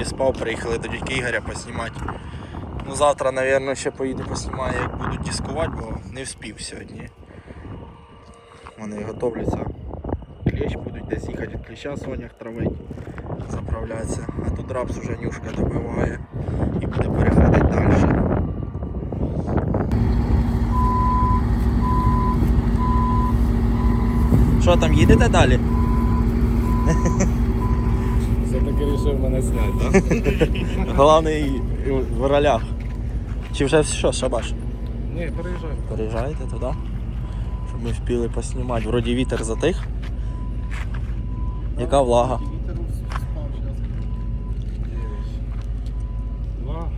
вроді спав, приїхали до дядька Ігоря поснімати. Ну завтра, мабуть, ще поїду поснімаю, як будуть дискувати, бо не вспів сьогодні. Вони готовляться. Клещ будуть десь їхати від кліща сонях травить, заправляться. А тут рапс уже нюшка добиває і буде переходити далі. Що там, їдете далі? Вирішив мене зняти. Головний в ролях. Чи вже що, шабаш? Ні, переїжджай. Переїжджаєте туди? Щоб ми встигли поснімати. Вроді вітер затих. Яка влага? Вітер спав зараз. Два.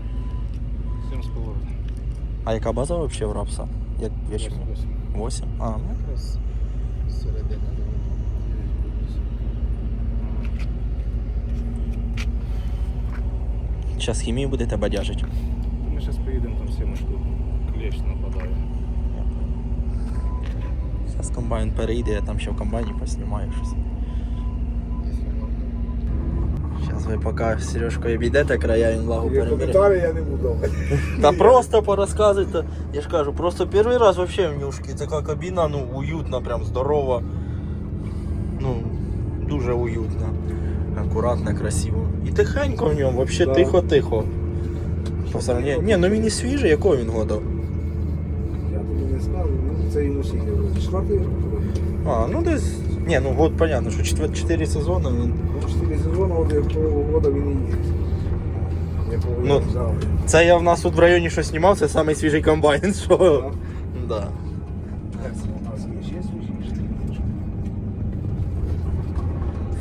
Сім з половиною. А яка база взагалі в рапса? Як вічно? Восемь. 8? А, ну. Середина. Зараз хімію будете бадяжити. Ми зараз поїдемо, там сімочку клещ нападає. Зараз комбайн перейде, я там ще в комбайні поснімаю щось. Зараз ви поки з Сережкою обійдете края, він влагу перебере. Коментарі я не буду. Та просто порозказуйте. Я ж кажу, просто перший раз вообще в нюшки. Така кабіна, ну, уютна, прям здорова. Ну, дуже уютна. Акуратно, красиво. І тихенько в ньому, вообще Да. тихо-тихо. По сравненню. Ні, ну він і свіжий, якого він года? Я тобі не скажу, ну це йому скільки років? Четвертий рік? А, ну десь. Ні, ну год понятно, що 4, 4 сезони він. Ну, чотири сезони, от якого года він і є. Якого Ну, взяв. Це я в нас тут в районі що знімав, це самий свіжий комбайн, що. Да. Як це у нас є? Ще свіжіше?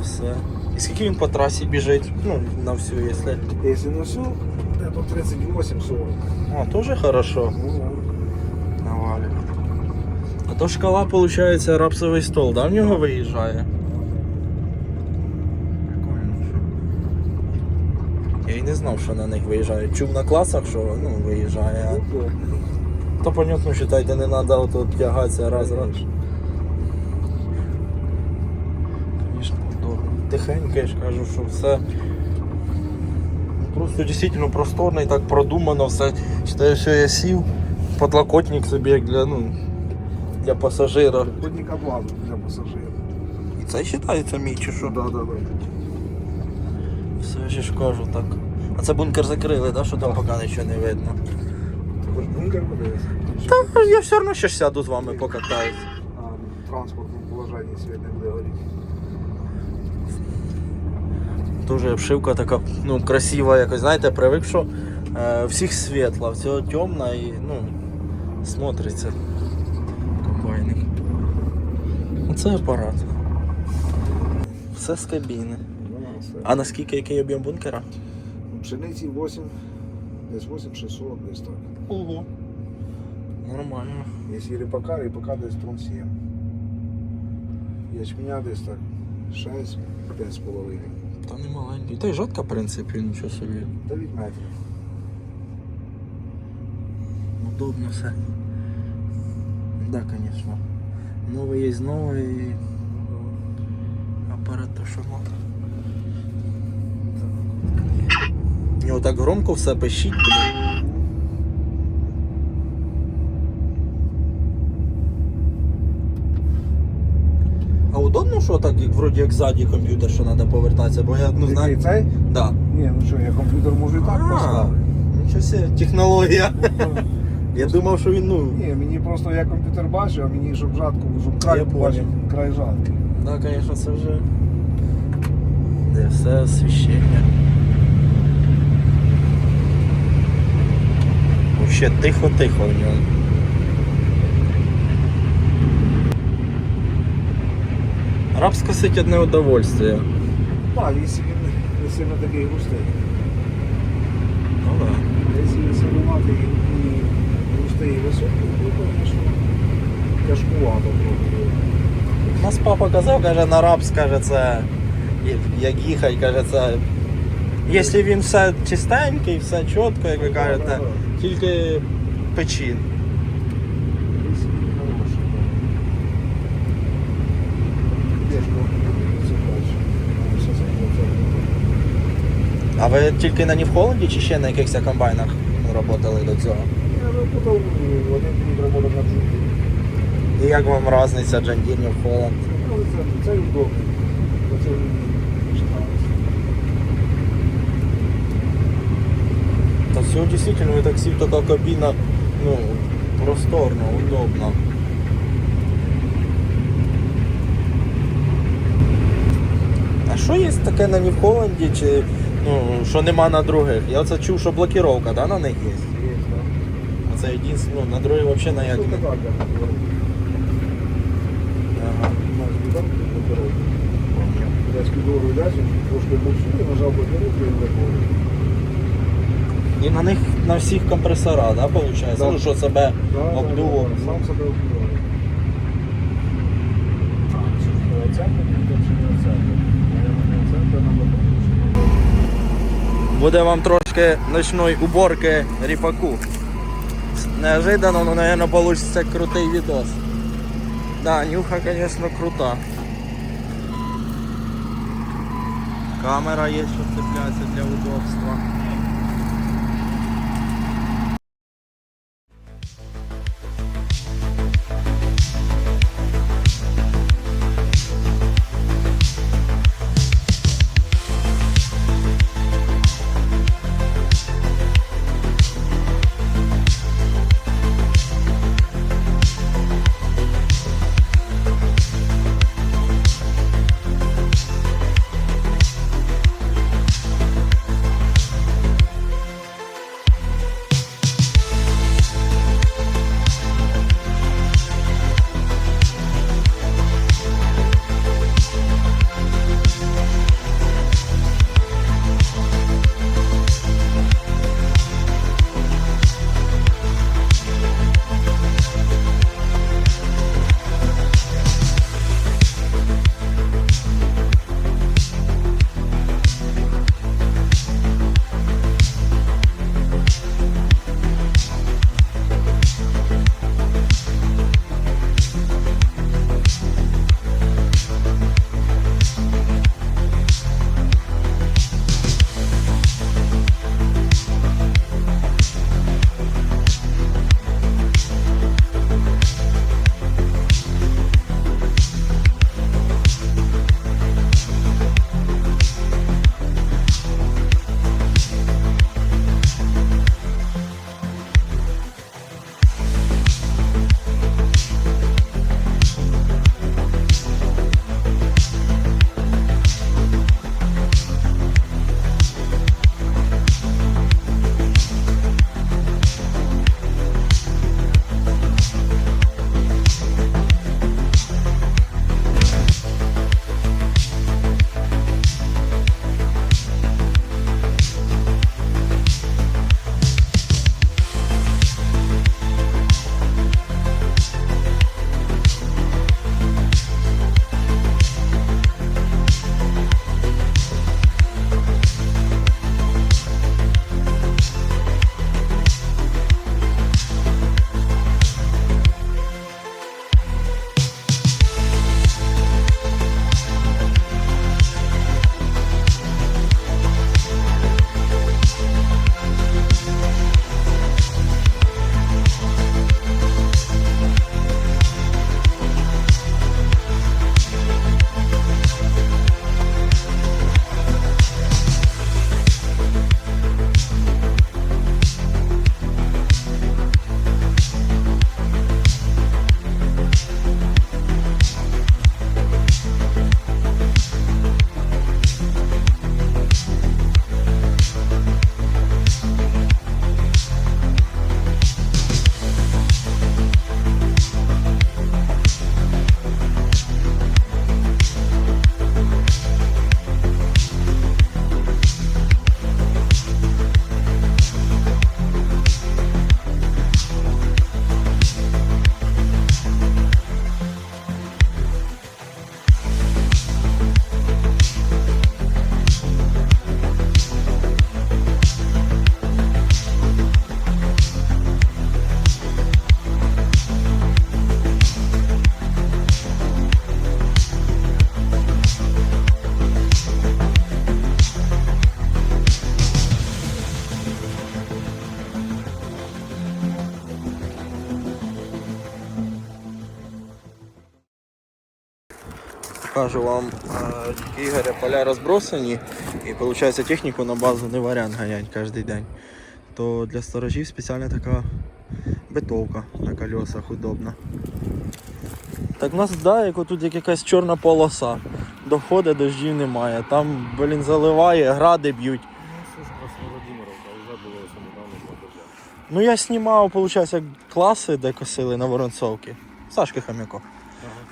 Все. Скільки він по трасі біжить? Ну, на всю, якщо. Якщо на все, то 38-40. А, тоже хорошо. Ну, Навалив. А то шкала, виходить, рапсовий стол, да, в нього виїжджає? Я й не знав, що на них виїжджає. Чув на класах, що ну, виїжджає. а ну, То понятно, считайте, не треба тягатися раз раз. Звісно, удобно. Тихенько, я ж кажу, що все. Просто дійсно просторно і так продумано все. Считаю, що я сів, подлокотник собі як для, ну, для пасажира. Ходник облазу для пасажирів. І це вважається мій чи що? Да, да, да. Все ж кажу так. А це бункер закрили, да? що там поки нічого не видно. Хоч бункер подивився. Та я все одно ще ж сяду з вами покатаюсь. Транспортному положенні не буде горіти. Дуже обшивка така, ну, красива якось, знаєте, привик, що е, всіх світла, всього темно і ну, смотриться. Комбайник. Оце апарат. Все з кабіни. Ну. А наскільки який об'єм бункера? Пшениці 8, десь 8600, десь так. Ого. Нормально. Якщо ріпака, ріпака десь тон 7. Ячменя десь так 6, 5,5. Та не маленький. Та й жодка, в принципі, нічого собі. 9 метрів. Удобно все. Да, конечно. Новый есть новый. Аппарат то, що надо. У нього так громко все пищить, Удобно, що так, як вроді як ззаді комп'ютер, що треба повертатися, бо я ну знаю. цей? Да. Ні, ну що, я комп'ютер можу і так А, поставити. Нічого себе, технологія. Я думав, що він, ну. Ні, мені просто я комп'ютер бачу, а мені щоб жатку, щоб край Я побачив, понял. край жатки. Да, конечно, це вже. Де все освіщення. Вообще тихо-тихо в ньому. Рабська сить одне удовольствие. Так, якщо він не сильно такий густий. Ну да. Якщо він сильнуватий і густий і високий, то, звісно, тяжкувато трохи. У нас папа казав, каже, на рабс, каже, це як їхати, каже, це. Якщо він все чистенький, все чітко, як ви кажете, тільки печин. Якщо він хороший, то. Де ж можна це бачити? Ось це, це. А ви тільки на Holland чи ще на якихось комбайнах працювали до цього? Я работал в один рік работав на джуді. І як вам різниця Deere New Holland? Ну, це, це удобно. Це. Та все дійсно у таксі така кабіна, ну, просторно, удобно. А що є таке на Holland, чи ну, що нема на других? Я оце чув, що блокіровка, да, на них є? Є, так. А це єдине, ну, на других взагалі на як не. я. Ага. Я трошки буксує, нажав блокировку і на них на всіх компресора, да, виходить? Да. Ну, що себе Да, да, да, Сам себе обдував. А, що ж, не оценка, чи не оценка? Наверно, не оценка, нам допомогти. Буде вам трошки ночної уборки ріпаку. Неожиданно, но, наверное, получится крутий відос. Да, нюха, конечно, крута. Камера є, що цепляється для удобства. Покажу вам е, Ігоря поля розбросані і виходить техніку на базу не варіант ганять кожен день. То для сторожів спеціальна така битовка на колесах удобна. Так у нас да, як тут як якась чорна полоса. Доходить, дощів немає. Там, блін, заливає, гради б'ють. Ну, я знімав, виходить, як класи, де косили на Воронцовці. Сашки Хам'яко.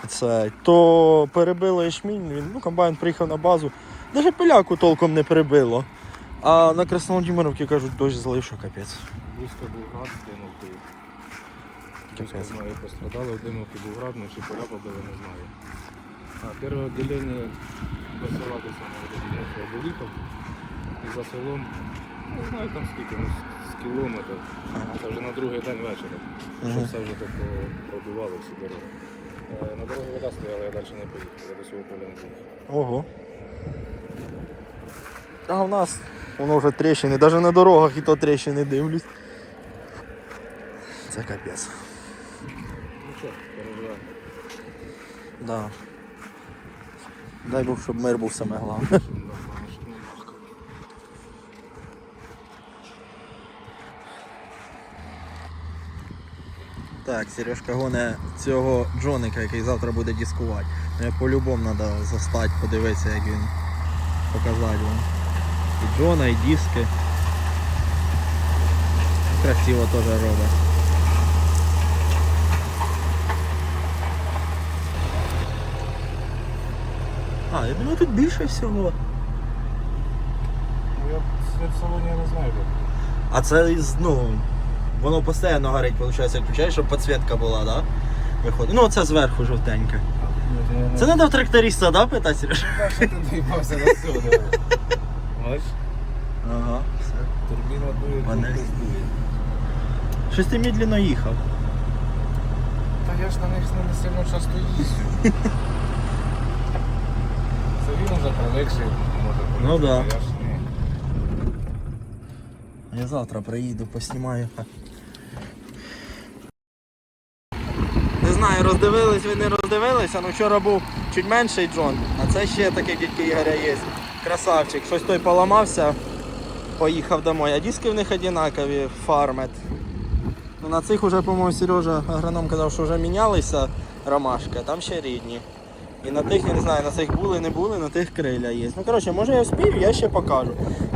Це, то перебило ячмінь, він, ну, комбайн приїхав на базу. Навіть пиляку толком не перебило. А на Краснодімировці кажуть, дощ злив, що капець. Близько був град, Димовки. Капець. Не знаю, пострадали, в Димовки був град, ну чи поля побили, не знаю. А перше відділення до села до самого виїхав. І за селом, не знаю там скільки, ну, з кілометр. Це вже на другий день вечора. Що все вже так пробивало всі дороги. Е, На дорозі вода стояла, я далі не поїхав, я до свого поля не поїхав. Ого. А в нас воно вже тріщини, навіть на дорогах і то тріщини дивлюсь. Це капець. Ну що, переживаємо. Да. Дай Бог, щоб мир був саме головне. Щоб нам помогти не важко. Так, Сережка гоне цього Джоника, який завтра буде дискувати. Ну, я по-любому треба застати, подивитися, як він показати вам. І Джона, і диски. Красиво теж робить. А, я думаю, тут більше всього. Ну, Я в салоні не знаю. А це із, ну, воно постійно горить, виходить, включаєш, щоб підсвітка була, да? Виходить. Ну, оце зверху жовтеньке. Це треба в тракториста, да, питати, Сереж? Що ти доїбався на? Бачиш? Ага. Турбіна дує, Панель. Щось ти медленно їхав. Та я ж на них не сильно часто їздю. Це він вже прилегший, може. Ну да. Я ж. Я завтра приїду, поснімаю. Не знаю, роздивились ви не роздивилися, але вчора був чуть менший Джон, а це ще такий дядьки Ігоря є. Красавчик. Щось той поламався, поїхав домой. А диски в них одинакові, фармет. Ну, на цих уже, по-моєму, Сережа агроном казав, що вже мінялися ромашки, а там ще рідні. І на тих, я не знаю, на цих були, не були, на тих криля є. Ну коротше, може я вспів, я ще покажу.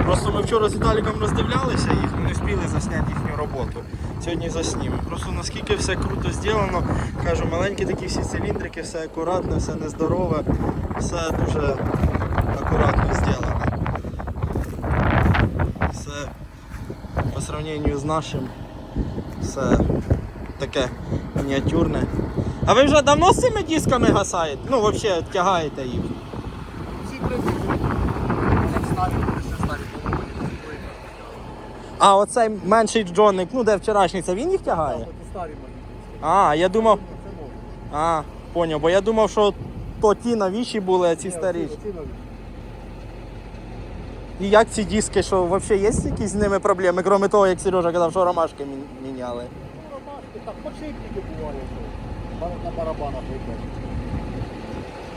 Просто ми вчора з Віталіком роздивлялися їх, не встигли засняти їхню роботу. Сьогодні заснімемо. Просто наскільки все круто зроблено, кажу, маленькі такі всі циліндрики, все акуратне, все нездорове, все дуже акуратно зроблено. Все по сравненню з нашим, все таке мініатюрне. А ви вже давно з цими дисками гасаєте? Ну, взагалі тягаєте їх. Всі поломані. А оцей менший Джонник, ну де вчорашній, це він їх тягає? А, я думав. А, поняв, бо я думав, що то ті новіші були, а ці старі. І як ці диски, що взагалі є якісь з ними проблеми, крім того, як Сережа казав, що ромашки міняли. Ну, ромашки, так, подшипники буває, що бар- на барабанах викликають.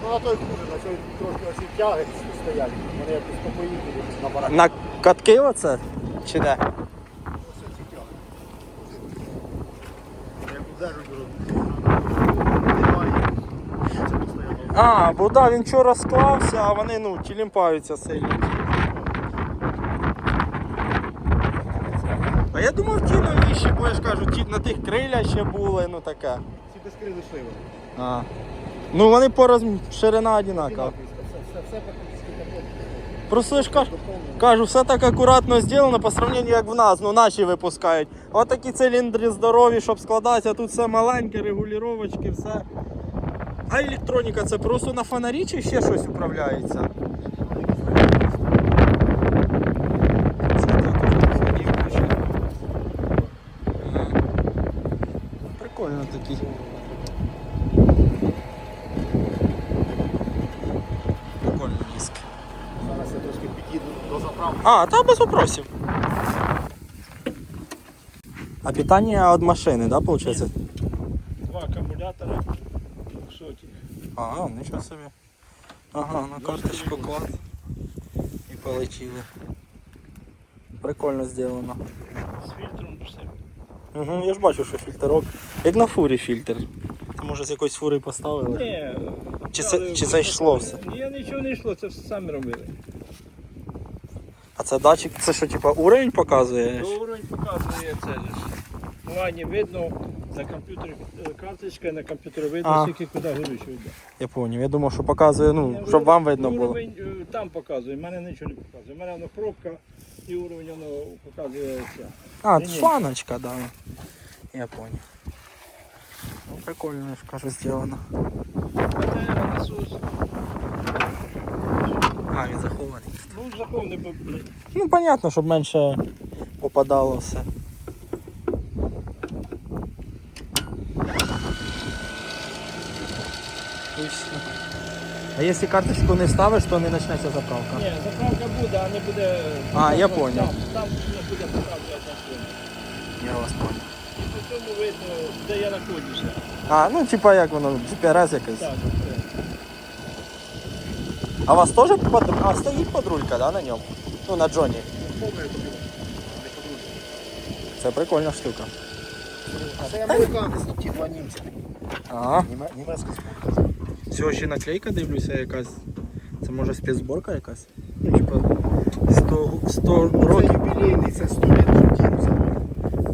Ну, на той хуже, на цей трошки оці тяги стоять. Вони якось спокоїтелі на барабанах. На катки оце? Чи де? Ось ці тяги. Як немає. Це. А, бо да, він вчора склався, а вони ну, тілімпаються сильно. А я думав, ті новіші, бо я ж кажу, ті на тих крилля ще були, ну таке. Ці диски лишили. А. Ну вони по розм... ширина одинакова. Все, все. Просто ж кажу, кажу, все так акуратно зроблено по сравненню як в нас, ну наші випускають. От такі циліндри здорові, щоб складатися, тут все маленьке, регулювачки, все. А електроніка це просто на фонарі чи ще щось управляється? Прикольно такий. Прикольний диск. Зараз я трошки підійду до заправки. А, та без вопросів. А питання від машини, да, виходить? Два акумулятора. Що ті? А, нічого собі. Ага, на карточку клад. І полетіли. Прикольно зроблено. З фільтром все. Угу, я ж бачу, що фільтрок. Як на фурі фільтр. Ти може з якоїсь фури поставили? Ні. Чи це- чи це йшло все? Ні, нічого не йшло, це все самі робили. А це датчик, це що, типа уровень показує? То уровень показує це ж. Ну, Ладно, видно на комп'ютері е, карточка, на комп'ютері видно, А. скільки куди горючого йде. Я поняв. Я думав, що показує, ну, щоб вам видно було. Уровень е, там показує, в мене нічого не показує. У мене воно пробка і уровень воно показує це. А, Ні-ні. фаночка, да. Я понял. Ну, прикольно, я ж кажу. Це насос. А, він захований. Ну, заховний, бо Ну, понятно, щоб менше попадало все. Точно. А якщо карточку не ставиш, то не почнеться заправка. Ні, заправка буде, а не буде. А, я там, понял. Там, там не буде заправка. Я вас понял. І по цьому видно, де я знаходжуся. А, ну типа як воно, GPS якось. Так. А у вас теж под... А, стоїть подрулька, да, на ньому? Ну, на Джоні. Це прикольна штука. Це американець, ті два німці. Ага. Німе- Німецька спілка. Всього ще наклейка дивлюся якась. Це може спецзборка якась? Ну, типа 100, 100 Це років. юбілейний, це 100 літ Дім завод.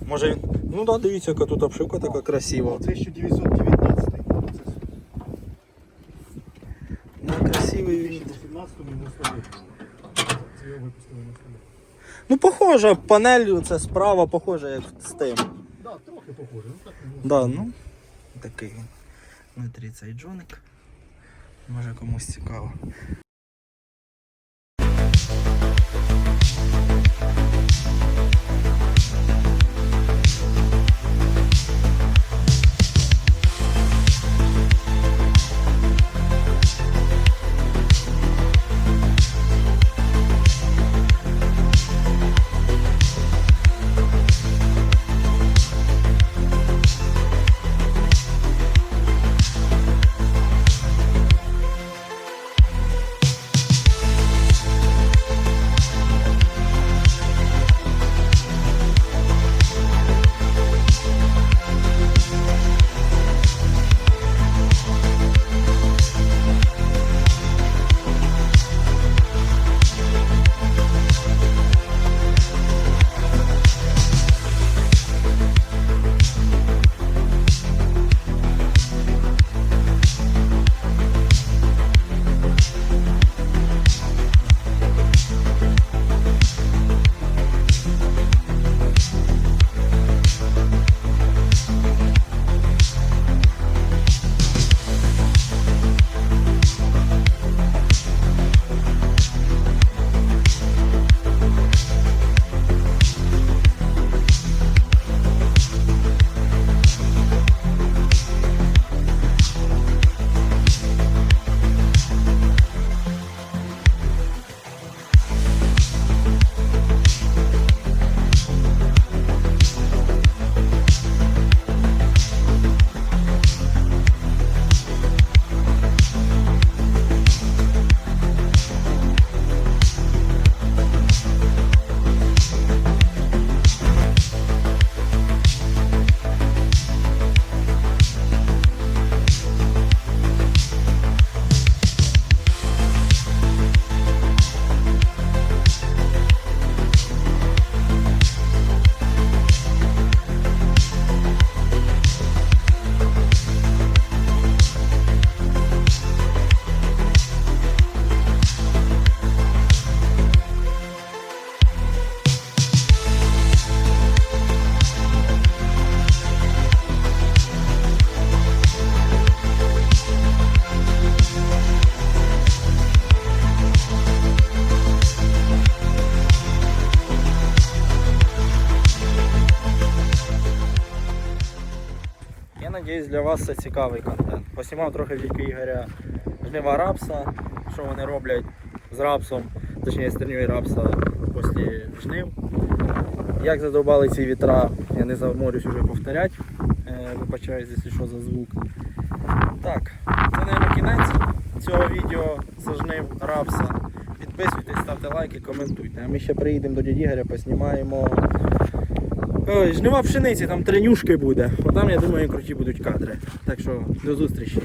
Може він. Ну да, дивіться, яка тут обшивка така красива. 1919. Ну, похоже, панель це справа, похоже, як з тим. Да, трохи похоже. Ну так не Да, ну, такий він. Внутрі цей джоник. Може комусь цікаво. Надіюсь, для вас це цікавий контент. Поснімав трохи тільки Ігоря жнива рапса, що вони роблять з рапсом, точніше з стернює рапса після жнив. Як задовбали ці вітра, я не заморюсь вже повторяти. Е, Вибачаюсь, якщо що за звук. Так, це, мабуть, кінець цього відео. сожнив рапса. Підписуйтесь, ставте лайки, коментуйте. А ми ще приїдемо до дяді Ігоря, поснімаємо. Ой, жнива пшениці, там тренюшки буде. Отам, я думаю, круті будуть кадри. Так що до зустрічі.